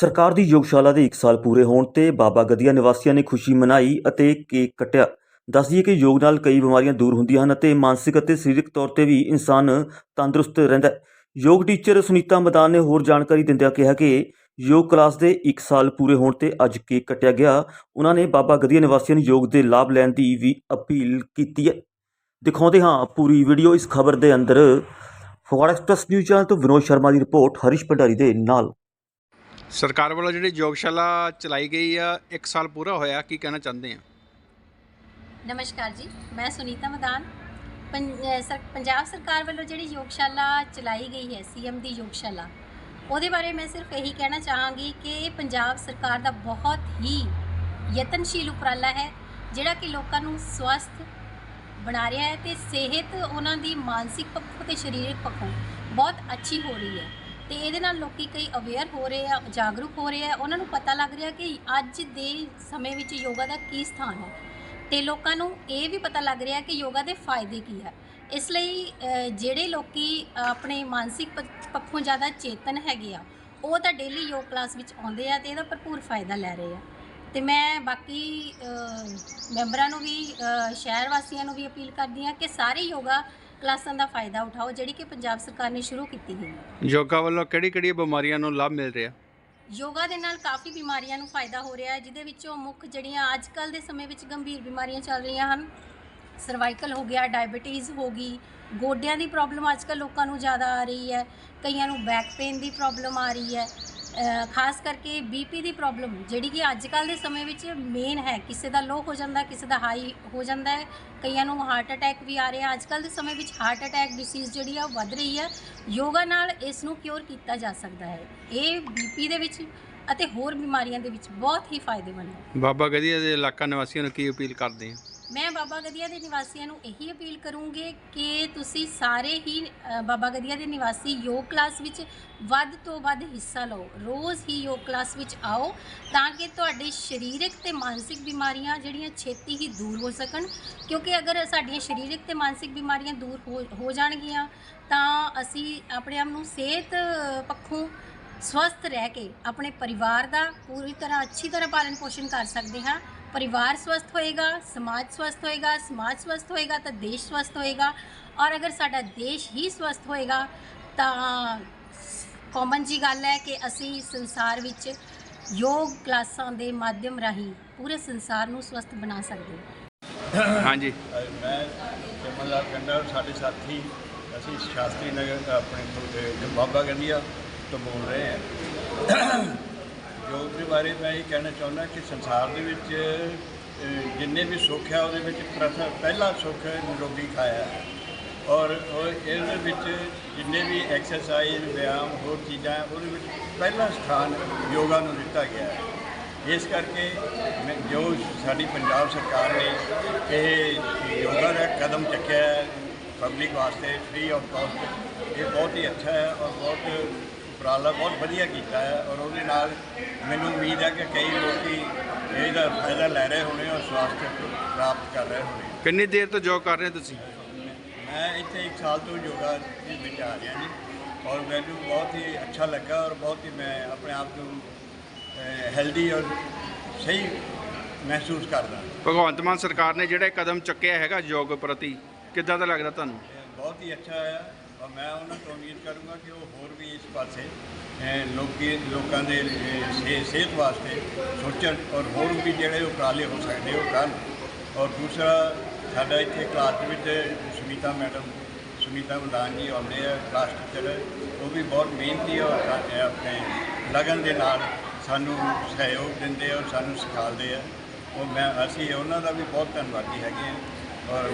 ਸਰਕਾਰ ਦੀ ਯੋਗਸ਼ਾਲਾ ਦੇ 1 ਸਾਲ ਪੂਰੇ ਹੋਣ ਤੇ ਬਾਬਾ ਗਦੀਆ ਨਿਵਾਸੀਆਂ ਨੇ ਖੁਸ਼ੀ ਮਨਾਈ ਅਤੇ ਕੇਕ ਕੱਟਿਆ। ਦੱਸ ਦਈਏ ਕਿ ਯੋਗ ਨਾਲ ਕਈ ਬਿਮਾਰੀਆਂ ਦੂਰ ਹੁੰਦੀਆਂ ਹਨ ਅਤੇ ਮਾਨਸਿਕ ਅਤੇ ਸਰੀਰਕ ਤੌਰ ਤੇ ਵੀ ਇਨਸਾਨ ਤੰਦਰੁਸਤ ਰਹਿੰਦਾ ਹੈ। ਯੋਗ ਟੀਚਰ ਸੁਨੀਤਾ ਮਦਾਨ ਨੇ ਹੋਰ ਜਾਣਕਾਰੀ ਦਿੰਦਿਆਂ ਕਿਹਾ ਕਿ ਯੋਗ ਕਲਾਸ ਦੇ 1 ਸਾਲ ਪੂਰੇ ਹੋਣ ਤੇ ਅੱਜ ਕੇਕ ਕੱਟਿਆ ਗਿਆ। ਉਹਨਾਂ ਨੇ ਬਾਬਾ ਗਦੀਆ ਨਿਵਾਸੀਆਂ ਨੂੰ ਯੋਗ ਦੇ ਲਾਭ ਲੈਣ ਦੀ ਵੀ ਅਪੀਲ ਕੀਤੀ ਹੈ। ਦਿਖਾਉਂਦੇ ਹਾਂ ਪੂਰੀ ਵੀਡੀਓ ਇਸ ਖਬਰ ਦੇ ਅੰਦਰ। ਫਗਵਾੜਾ ਐਕਸਪ੍ਰੈਸ ਨਿਊਜ਼ ਚੈਨਲ ਤੋਂ ਵਿਨੋਦ ਸ਼ਰਮਾ ਦੀ ਰਿਪੋਰਟ, ਹਰੀਸ਼ ਭੰਡਾਰੀ ਦੇ ਨਾਲ। ਸਰਕਾਰ ਵੱਲੋਂ ਜਿਹੜੀ ਯੋਗਸ਼ਾਲਾ ਚਲਾਈ ਗਈ ਆ 1 ਸਾਲ ਪੂਰਾ ਹੋਇਆ, ਕੀ ਕਹਿਣਾ ਚਾਹੁੰਦੇ ਆ? ਨਮਸਕਾਰ ਜੀ, ਮੈਂ ਸੁਨੀਤਾ ਮਦਾਨ। ਪੰਜਾਬ ਸਰਕਾਰ ਵੱਲੋਂ ਜਿਹੜੀ ਯੋਗਸ਼ਾਲਾ ਚਲਾਈ ਗਈ ਹੈ, ਸੀਐਮ ਦੀ ਯੋਗਸ਼ਾਲਾ, ਉਹਦੇ ਬਾਰੇ ਮੈਂ ਸਿਰਫ ਇਹੀ ਕਹਿਣਾ ਚਾਹਾਂਗੀ ਕਿ ਇਹ ਪੰਜਾਬ ਸਰਕਾਰ ਦਾ ਬਹੁਤ ਹੀ ਯਤਨਸ਼ੀਲ ਉਪਰਾਲਾ ਹੈ, ਜਿਹੜਾ ਕਿ ਲੋਕਾਂ ਨੂੰ ਸਵਸਥ ਬਣਾ ਰਿਹਾ ਹੈ ਤੇ ਸਿਹਤ ਉਹਨਾਂ ਦੀ ਮਾਨਸਿਕ ਪੱਖੋਂ ਤੇ ਸਰੀਰਕ ਪੱਖੋਂ ਬਹੁਤ ਅੱਛੀ ਹੋ ਰਹੀ ਹੈ। ਤੇ ਇਹਦੇ ਨਾਲ ਲੋਕੀ ਕਈ ਅਵੇਅਰ ਹੋ ਰਹੇ ਆ, ਜਾਗਰੂਕ ਹੋ ਰਹੇ ਆ। ਉਹਨਾਂ ਨੂੰ ਪਤਾ ਲੱਗ ਰਿਹਾ ਕਿ ਅੱਜ ਦੇ ਸਮੇਂ ਵਿੱਚ ਯੋਗਾ ਦਾ ਕੀ ਸਥਾਨ ਹੈ। ਤੇ ਲੋਕਾਂ ਨੂੰ ਇਹ ਵੀ ਪਤਾ ਲੱਗ ਰਿਹਾ ਕਿ ਯੋਗਾ ਦੇ ਫਾਇਦੇ ਕੀ ਹੈ ਇਸ ਲਈ ਜਿਹੜੇ ਲੋਕੀ ਆਪਣੇ ਮਾਨਸਿਕ ਪ- ਪੱਖੋਂ ਜ਼ਿਆਦਾ ਚੇਤਨ ਹੈਗੇ ਆ, ਉਹ ਤਾਂ ਡੇਲੀ ਯੋਗ ਕਲਾਸ ਵਿੱਚ ਆਉਂਦੇ ਆ ਤੇ ਇਹਦਾ ਭਰਪੂਰ ਫਾਇਦਾ ਲੈ ਰਹੇ ਆ। ਤੇ ਮੈਂ ਬਾਕੀ ਮੈਂਬਰਾਂ ਨੂੰ ਵੀ ਸ਼ਹਿਰ ਵਾਸੀਆਂ ਨੂੰ ਵੀ ਅਪੀਲ ਕਰਦੀ ਹਾਂ ਕਿ ਸਾਰੇ ਯੋਗਾ ਕਲਾਸਾਂ ਦਾ ਫਾਇਦਾ ਉਠਾਓ ਜਿਹੜੀ ਕਿ ਪੰਜਾਬ ਸਰਕਾਰ ਨੇ ਸ਼ੁਰੂ ਕੀਤੀ ਹੈ। ਯੋਗਾ ਵੱਲੋਂ ਕਿਹੜੀ ਕਿਹੜੀ ਬਿਮਾਰੀਆਂ ਨੂੰ ਲਾਭ ਮਿਲ ਰਿਹਾ? ਯੋਗਾ ਦੇ ਨਾਲ ਕਾਫੀ ਬਿਮਾਰੀਆਂ ਨੂੰ ਫਾਇਦਾ ਹੋ ਰਿਹਾ ਹੈ ਜਿਹਦੇ ਵਿੱਚੋਂ ਮੁੱਖ ਜਿਹੜੀਆਂ ਅੱਜ ਕੱਲ ਦੇ ਸਮੇਂ ਵਿੱਚ ਗੰਭੀਰ ਬਿਮਾਰੀਆਂ ਚੱਲ ਰਹੀਆਂ ਹਨ। ਸਰਵਾਈਕਲ ਹੋ ਗਿਆ ਡਾਇਬੀਟੀਜ਼ ਹੋ ਗਈ ਗੋਡਿਆਂ ਦੀ ਪ੍ਰੋਬਲਮ ਅੱਜ ਕੱਲ ਲੋਕਾਂ ਨੂੰ ਜ਼ਿਆਦਾ ਆ ਰਹੀ ਹੈ ਕਈਆਂ ਨੂੰ ਬੈਕ ਪੇਨ ਦੀ ਪ੍ਰੋਬਲਮ ਆ ਰਹੀ ਹੈ। ਖਾਸ ਕਰਕੇ ਬੀਪੀ ਦੀ ਪ੍ਰੋਬਲਮ ਜਿਹੜੀ ਕਿ ਅੱਜ ਕੱਲ ਦੇ ਸਮੇਂ ਵਿੱਚ ਮੇਨ ਹੈ। ਕਿਸੇ ਦਾ ਲੋ ਹੋ ਜਾਂਦਾ, ਕਿਸੇ ਦਾ ਹਾਈ ਹੋ ਜਾਂਦਾ ਹੈ। ਕਈਆਂ ਨੂੰ ਹਾਰਟ ਅਟੈਕ ਵੀ ਆ ਰਿਹਾ। ਅੱਜ ਕੱਲ ਦੇ ਸਮੇਂ ਵਿੱਚ ਹਾਰਟ ਅਟੈਕ ਡਿਸੀਜ਼ ਜਿਹੜੀ ਆ ਉਹ ਵੱਧ ਰਹੀ ਹੈ ਯੋਗਾ ਨਾਲ ਇਸ ਨੂੰ ਕਿਉਰ ਕੀਤਾ ਜਾ ਸਕਦਾ ਹੈ। ਇਹ ਬੀਪੀ ਦੇ ਵਿੱਚ ਅਤੇ ਹੋਰ ਬਿਮਾਰੀਆਂ ਦੇ ਵਿੱਚ ਬਹੁਤ ਹੀ ਫਾਇਦੇਮੰਦ ਹੈ। ਬਾਬਾ ਗਦੀਆ ਦੇ ਇਲਾਕਾ ਨਿਵਾਸੀਆਂ ਨੂੰ ਕੀ ਅਪੀਲ ਕਰਦੇ ਆ? ਮੈਂ ਬਾਬਾ ਗਦੀਆ ਦੇ ਨਿਵਾਸੀਆਂ ਨੂੰ ਇਹੀ ਅਪੀਲ ਕਰੂੰਗੀ ਕਿ ਤੁਸੀਂ ਸਾਰੇ ਹੀ ਬਾਬਾ ਗਦੀਆ ਦੇ ਨਿਵਾਸੀ ਯੋਗ ਕਲਾਸ ਵਿੱਚ ਵੱਧ ਤੋਂ ਵੱਧ ਹਿੱਸਾ ਲਓ। ਰੋਜ਼ ਹੀ ਯੋਗ ਕਲਾਸ ਵਿੱਚ ਆਓ ਤਾਂ ਕਿ ਤੁਹਾਡੇ ਸਰੀਰਕ ਤੇ ਮਾਨਸਿਕ ਬਿਮਾਰੀਆਂ ਜਿਹੜੀਆਂ ਛੇਤੀ ਹੀ ਦੂਰ ਹੋ ਸਕਣ। ਕਿਉਂਕਿ ਅਗਰ ਸਾਡੀਆਂ ਸਰੀਰਕ ਤੇ ਮਾਨਸਿਕ ਬਿਮਾਰੀਆਂ ਦੂਰ ਹੋ ਹੋ ਜਾਣਗੀਆਂ, ਤਾਂ ਅਸੀਂ ਆਪਣੇ ਆਪ ਨੂੰ ਸਿਹਤ ਪੱਖੋਂ ਸਵਸਥ ਰਹਿ ਕੇ ਆਪਣੇ ਪਰਿਵਾਰ ਦਾ ਪੂਰੀ ਤਰ੍ਹਾਂ ਅੱਛੀ ਤਰ੍ਹਾਂ ਪਾਲਣ ਪੋਸ਼ਣ ਕਰ ਸਕਦੇ ਹਾਂ। ਪਰਿਵਾਰ ਸਵਸਥ ਹੋਏਗਾ ਸਮਾਜ ਸਵਸਥ ਹੋਏਗਾ ਸਮਾਜ ਸਵਸਥ ਹੋਏਗਾ ਤਾਂ ਦੇਸ਼ ਸਵਸਥ ਹੋਏਗਾ ਔਰ ਅਗਰ ਸਾਡਾ ਦੇਸ਼ ਹੀ ਸਵਸਥ ਹੋਏਗਾ ਤਾਂ ਕਾਮਨ ਜੀ ਗੱਲ ਹੈ ਕਿ ਅਸੀਂ ਸੰਸਾਰ ਵਿੱਚ ਯੋਗ ਕਲਾਸਾਂ ਦੇ ਮਾਧਿਅਮ ਰਾਹੀਂ ਪੂਰੇ ਸੰਸਾਰ ਨੂੰ ਸਵਸਥ ਬਣਾ ਸਕਦੇ ਹਾਂ ਹਾਂਜੀ। ਮੈਂ ਜਮਨ ਲਾਲ ਕੰਡਾ ਸਾਡੇ ਸਾਥੀ ਅਸੀਂ ਸ਼ਾਸਤਰੀ ਨਗਰ ਆਪਣੇ ਬਾਬਾ ਗੰਦੀਆ ਤੋਂ ਬੋਲ ਰਹੇ ਹਾਂ। ਦੇ ਬਾਰੇ ਮੈਂ ਇਹ ਕਹਿਣਾ ਚਾਹੁੰਦਾ ਕਿ ਸੰਸਾਰ ਦੇ ਵਿੱਚ ਜਿੰਨੇ ਵੀ ਸੁੱਖ ਹੈ ਉਹਦੇ ਵਿੱਚ ਪ੍ਰਥਮ ਪਹਿਲਾ ਸੁੱਖ ਨਿਰੋਗੀ ਖਾਇਆ ਹੈ। ਔਰ ਇਹਦੇ ਵਿੱਚ ਜਿੰਨੇ ਵੀ ਐਕਸਰਸਾਈਜ਼ ਵਿਆਮ ਹੋਰ ਚੀਜ਼ਾਂ ਹੈ, ਉਹਦੇ ਵਿੱਚ ਪਹਿਲਾ ਸਥਾਨ ਯੋਗਾ ਨੂੰ ਦਿੱਤਾ ਗਿਆ ਹੈ। ਇਸ ਕਰਕੇ ਜੋ ਸਾਡੀ ਪੰਜਾਬ ਸਰਕਾਰ ਨੇ ਇਹ ਯੋਗਾ ਦਾ ਕਦਮ ਚੱਕਿਆ ਹੈ ਪਬਲਿਕ ਵਾਸਤੇ ਫ੍ਰੀ ਆਫ ਕਾਸਟ ਇਹ ਬਹੁਤ ਹੀ ਅੱਛਾ ਹੈ ਔਰ ਬਹੁਤ ਉਪਰਾਲਾ ਬਹੁਤ ਵਧੀਆ ਕੀਤਾ ਹੈ ਔਰ ਉਹਦੇ ਨਾਲ ਮੈਨੂੰ ਉਮੀਦ ਹੈ ਕਿ ਕਈ ਲੋਕੀ ਇਹਦਾ ਫਾਇਦਾ ਲੈ ਰਹੇ ਹੋਣੇ ਔਰ ਸਵਾਸਥ ਪ੍ਰਾਪਤ ਕਰ ਰਹੇ ਹੋਣੇ। ਕਿੰਨੀ ਦੇਰ ਤੋਂ ਯੋਗ ਕਰ ਰਹੇ ਹੋ ਤੁਸੀਂ? ਮੈਂ ਇੱਥੇ ਇੱਕ ਸਾਲ ਤੋਂ ਯੋਗਾ ਦੇ ਵਿੱਚ ਆ ਰਿਹਾ ਜੀ ਔਰ ਮੈਨੂੰ ਬਹੁਤ ਹੀ ਅੱਛਾ ਲੱਗਾ ਔਰ ਬਹੁਤ ਹੀ ਮੈਂ ਆਪਣੇ ਆਪ ਨੂੰ ਹੈਲਦੀ ਔਰ ਸਹੀ ਮਹਿਸੂਸ ਕਰਦਾ। ਭਗਵੰਤ ਮਾਨ ਸਰਕਾਰ ਨੇ ਜਿਹੜਾ ਇਹ ਕਦਮ ਚੁੱਕਿਆ ਹੈਗਾ ਯੋਗ ਪ੍ਰਤੀ ਕਿੱਦਾਂ ਦਾ ਲੱਗਦਾ ਤੁਹਾਨੂੰ? ਬਹੁਤ ਹੀ ਅੱਛਾ ਹੈ। ਔਰ ਮੈਂ ਉਹਨਾਂ ਤੋਂ ਉਮੀਦ ਕਰੂੰਗਾ ਕਿ ਉਹ ਹੋਰ ਵੀ ਇਸ ਪਾਸੇ ਅਹ, ਲੋਕੀ ਲੋਕਾਂ ਦੇ ਅਹ, ਸਿਹਤ ਵਾਸਤੇ ਸੋਚਣ ਔਰ ਹੋਰ ਵੀ ਜਿਹੜੇ ਉਪਰਾਲੇ ਹੋ ਸਕਦੇ ਉਹ ਕਰਨ। ਔਰ ਦੂਸਰਾ ਸਾਡਾ ਇੱਥੇ ਕਲਾਸ ਵਿੱਚ ਸੁਮੀਤਾ ਮੈਡਮ ਸੁਨੀਤਾ ਮਦਾਨ ਜੀ ਆਉਂਦੇ ਆ ਕਲਾਸ ਟੀਚਰ ਉਹ ਵੀ ਬਹੁਤ ਮਿਹਨਤੀ ਔਰ ਆਪਣੇ ਲਗਨ ਦੇ ਨਾਲ ਸਾਨੂੰ ਸਹਿਯੋਗ ਦਿੰਦੇ ਔਰ ਸਾਨੂੰ ਸਿਖਾਉਂਦੇ ਆ। ਉਹ ਮੈਂ ਅਸੀਂ ਉਹਨਾਂ ਦਾ ਵੀ ਬਹੁਤ ਧੰਨਵਾਦੀ ਹੈਗੇ ਹਾਂ ਔਰ